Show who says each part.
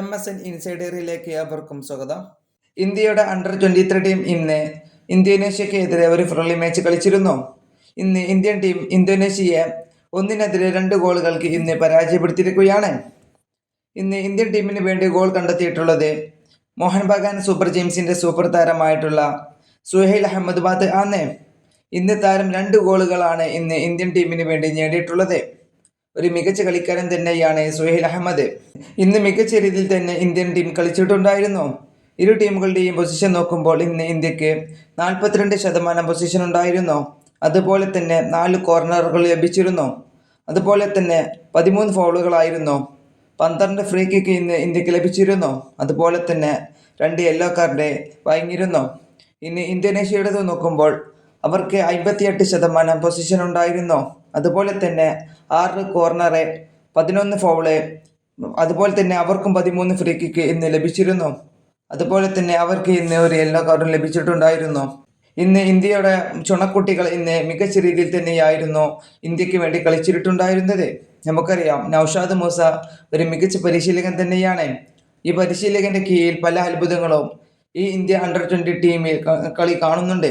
Speaker 1: M S N ഇൻസൈഡറിലേക്ക് ഏവർക്കും സ്വാഗതം. ഇന്ത്യയുടെ അണ്ടർ ട്വന്റി ത്രീ ടീം ഇന്ന് ഇന്തോനേഷ്യക്കെതിരെ ഒരു ഫ്രണ്ട്ലി മാച്ച് കളിച്ചിരുന്നു. ഇന്ന് ഇന്ത്യൻ ടീം ഇന്തോനേഷ്യയെ ഒന്നിനെതിരെ രണ്ട് ഗോളുകൾക്ക് ഇന്ന് പരാജയപ്പെടുത്തിയിരിക്കുകയാണ്. ഇന്ന് ഇന്ത്യൻ ടീമിന് വേണ്ടി ഗോൾ കണ്ടെത്തിയിട്ടുള്ളത് മോഹൻ ബഗാൻ സൂപ്പർ ജെയിംസിന്റെ സൂപ്പർ താരമായിട്ടുള്ള സുഹൈൽ അഹമ്മദ് ബാദ് ആണ്. ഇന്ന് താരം രണ്ട് ഗോളുകളാണ് ഇന്ന് ഇന്ത്യൻ ടീമിന് വേണ്ടി നേടിയിട്ടുള്ളത്. ഒരു മികച്ച കളിക്കാരൻ തന്നെയാണ് സുഹൈൽ അഹമ്മദ്. ഇന്ന് മികച്ച രീതിയിൽ തന്നെ ഇന്ത്യൻ ടീം കളിച്ചിട്ടുണ്ടായിരുന്നു. ഇരു ടീമുകളുടെയും പൊസിഷൻ നോക്കുമ്പോൾ ഇന്ന് ഇന്ത്യയ്ക്ക് നാൽപ്പത്തിരണ്ട് ശതമാനം പൊസിഷൻ ഉണ്ടായിരുന്നു. അതുപോലെ തന്നെ നാല് കോർണറുകൾ ലഭിച്ചിരുന്നു. അതുപോലെ തന്നെ പതിമൂന്ന് ഫൗളുകളായിരുന്നു പന്ത്രണ്ട് ഫ്രീ കിക്ക് ഇന്ന് ഇന്ത്യയ്ക്ക് ലഭിച്ചിരുന്നു. അതുപോലെ തന്നെ രണ്ട് യെല്ലോ കാർഡ് വാങ്ങിയിരുന്നു. ഇന്ന് ഇന്തോനേഷ്യയുടേത് നോക്കുമ്പോൾ അവർക്ക് അമ്പത്തിയെട്ട് ശതമാനം പൊസിഷൻ ഉണ്ടായിരുന്നു. അതുപോലെ തന്നെ ആറ് കോർണറ് പതിനൊന്ന് ഫൗൾ അതുപോലെ തന്നെ അവർക്കും പതിമൂന്ന് ഫ്രീ കിക്ക് ഇന്ന് ലഭിച്ചിരുന്നു. അതുപോലെ തന്നെ അവർക്ക് ഇന്ന് ഒരു യെല്ലോ കാർഡും ലഭിച്ചിട്ടുണ്ടായിരുന്നു. ഇന്ന് ഇന്ത്യയുടെ ചുണക്കുട്ടികൾ ഇന്ന് മികച്ച രീതിയിൽ തന്നെയായിരുന്നു ഇന്ത്യയ്ക്ക് വേണ്ടി കളിച്ചിട്ടുണ്ടായിരുന്നത്. നമുക്കറിയാം നൌഷാദ് മൂസ ഒരു മികച്ച പരിശീലകൻ തന്നെയാണ്. ഈ പരിശീലകന്റെ കീഴിൽ പല അത്ഭുതങ്ങളും ഈ ഇന്ത്യ അണ്ടർ ട്വന്റി ടീമിൽ കളി കാണുന്നുണ്ട്.